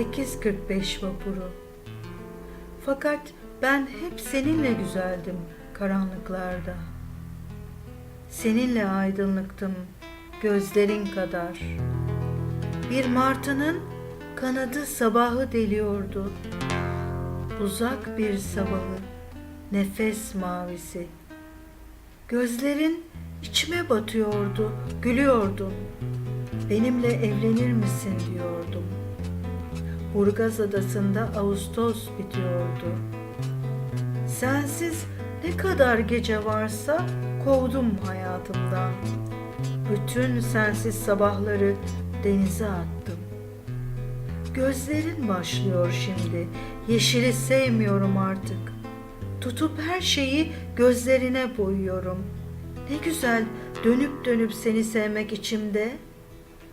8.45 vapuru. Fakat ben hep seninle güzeldim karanlıklarda. Seninle aydınlıktım gözlerin kadar. Bir martının kanadı sabahı deliyordu. Uzak bir sabahı, nefes mavisi. Gözlerin içime batıyordu, gülüyordun. Benimle evlenir misin diyordum. Burgaz Adası'nda Ağustos bitiyordu. Sensiz ne kadar gece varsa kovdum hayatımdan. Bütün sensiz sabahları denize attım. Gözlerin başlıyor şimdi. Yeşili sevmiyorum artık. Tutup her şeyi gözlerine boyuyorum. Ne güzel dönüp dönüp seni sevmek içimde.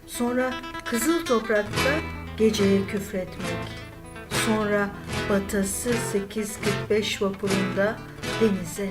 Sonra kızıl toprakta geceye küfretmek. Sonra batası 8.45 vapurunda denize.